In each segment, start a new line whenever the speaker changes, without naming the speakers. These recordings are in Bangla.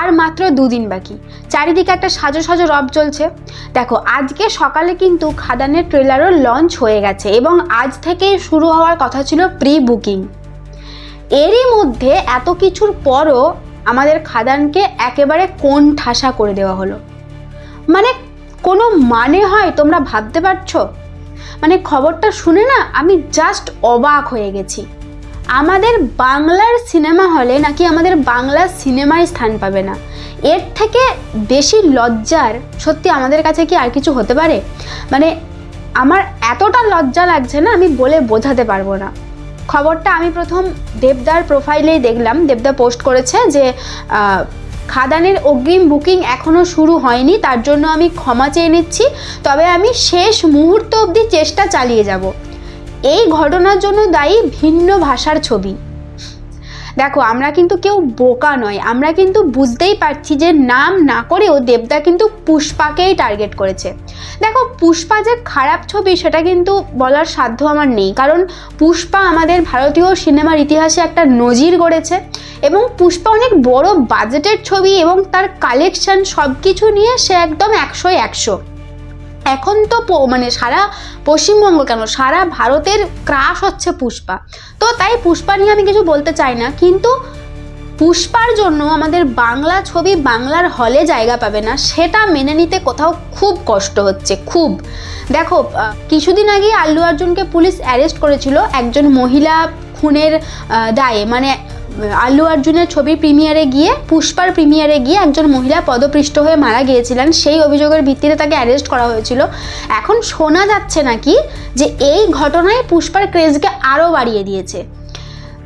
আর মাত্র দুদিন বাকি। চারিদিকে একটা সাজো সাজো রব চলছে। দেখো, আজকে সকালে কিন্তু খাদানের ট্রেলারও লঞ্চ হয়ে গেছে এবং আজ থেকে শুরু হওয়ার কথা ছিল প্রি বুকিং এরই মধ্যে এত কিছুর পরও আমাদের খাদানকে একেবারে কোন ঠাসা করে দেওয়া হলো। মানে কোনো মানে হয় তোমরা ভাবতে পারছ? মানে খবরটা শুনে না আমি জাস্ট অবাক হয়ে গেছি। আমাদের বাংলার সিনেমা হলে নাকি আমাদের বাংলার সিনেমায় স্থান পাবে না? এর থেকে বেশি লজ্জার সত্যি আমাদের কাছে কি আর কিছু হতে পারে? মানে আমার এতটা লজ্জা লাগছে না, আমি বলে বোঝাতে পারব না। খবরটা আমি প্রথম দেবদার প্রোফাইলেই দেখলাম। দেবদা পোস্ট করেছে যে খাদানের অগ্রিম বুকিং এখনও শুরু হয়নি, তার জন্য আমি ক্ষমা চেয়ে নিচ্ছি। তবে আমি শেষ মুহূর্ত অবধি চেষ্টা চালিয়ে যাব। এই ঘটনার জন্য দায়ী ভিন্ন ভাষার ছবি। দেখো, আমরা কিন্তু কেউ বোকা নয়। আমরা কিন্তু বুঝতেই পারছি যে নাম না করেও দেবদা কিন্তু পুষ্পাকেই টার্গেট করেছে। দেখো, পুষ্পা যে খারাপ ছবি, সেটা কিন্তু বলার সাধ্য আমার নেই। কারণ পুষ্পা আমাদের ভারতীয় সিনেমার ইতিহাসে একটা নজির গড়েছে এবং পুষ্পা অনেক বড় বাজেটের ছবি এবং তার কালেকশন সব কিছু নিয়ে সে একদম একশোয় একশো। এখন তো মানে সারা পশ্চিমবঙ্গ কেন? সারা ভারতের ক্রাশ হচ্ছে পুষ্পা। তো তাই পুষ্পা নিয়ে আমি কিছু বলতে চাই না, কিন্তু পুষ্পার জন্য আমাদের বাংলা ছবি বাংলার হলে জায়গা পাবে না, সেটা মেনে নিতে কোথাও খুব কষ্ট হচ্ছে, খুব। দেখো কিছুদিন আগে আল্লু অর্জুনকে পুলিশ অ্যারেস্ট করেছিল একজন মহিলা খুনের দায়ে মানে আল্লু অর্জুনের ছবির প্রিমিয়ারে গিয়ে, পুষ্পার প্রিমিয়ারে গিয়ে একজন মহিলা পদপৃষ্ট হয়ে মারা গিয়েছিলেন। সেই অভিযোগের ভিত্তিতে তাকে অ্যারেস্ট করা হয়েছিল। এখন শোনা যাচ্ছে নাকি যে এই ঘটনায় পুষ্পার ক্রেজকে আরও বাড়িয়ে দিয়েছে।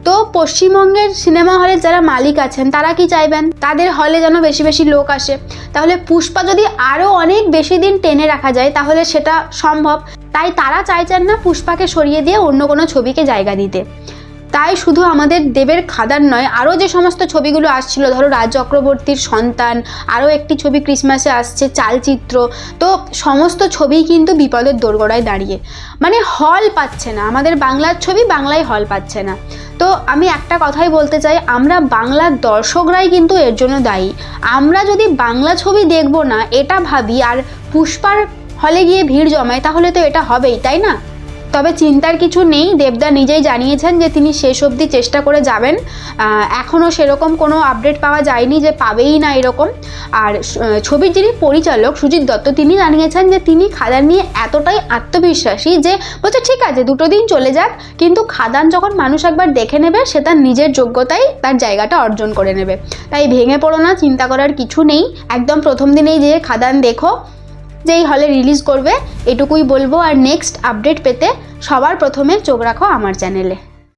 তো পশ্চিমবঙ্গের সিনেমা হলের যারা মালিক আছেন, তারা কি চাইবেন? তাদের হলে যেন বেশি বেশি লোক আসে। তাহলে পুষ্পা যদি আরও অনেক বেশি দিন টেনে রাখা যায়, তাহলে সেটা সম্ভব। তাই তারা চাইছেন না পুষ্পাকে সরিয়ে দিয়ে অন্য কোনো ছবিকে জায়গা দিতে। তাই শুধু আমাদের দেবের খাদান নয়, আরও যে সমস্ত ছবিগুলো আসছিল, ধরো রাজ চক্রবর্তীর সন্তান, আরও একটি ছবি ক্রিসমাসে আসছে, চালচিত্র, তো সমস্ত ছবিই কিন্তু বিপদের দোরগোড়ায় দাঁড়িয়ে। মানে হল পাচ্ছে না, আমাদের বাংলার ছবি বাংলায় হল পাচ্ছে না। তো আমি একটা কথাই বলতে চাই, আমরা বাংলার দর্শকরাই কিন্তু এর জন্য দায়ী। আমরা যদি বাংলা ছবি দেখব না, এটা ভাবি, আর পুষ্পার হলে গিয়ে ভিড় জমায়, তাহলে তো এটা হবেই, তাই না? তবে চিন্তার কিছু নেই, দেবদা নিজেই জানিয়েছেন যে তিনি শেষ অবধি চেষ্টা করে যাবেন। এখনও সেরকম কোনো আপডেট পাওয়া যায়নি যে পাবেই না এরকম। আর ছবির যিনি পরিচালক সুজিত দত্ত, তিনি জানিয়েছেন যে তিনি খাদান নিয়ে এতটাই আত্মবিশ্বাসী যে বলছে, ঠিক আছে, দুটো দিন চলে যাক। কিন্তু খাদান যখন মানুষ একবার দেখে নেবে, সে তার নিজের যোগ্যতায় তার জায়গাটা অর্জন করে নেবে। তাই ভেঙে পড়ো না, চিন্তা করার কিছু নেই। একদম প্রথম দিনেই যে খাদান দেখো যেই হলে রিলিজ করবে, এটুকুই বলব। আর নেক্সট আপডেট পেতে সবার প্রথমে চোখ রাখো আমার চ্যানেলে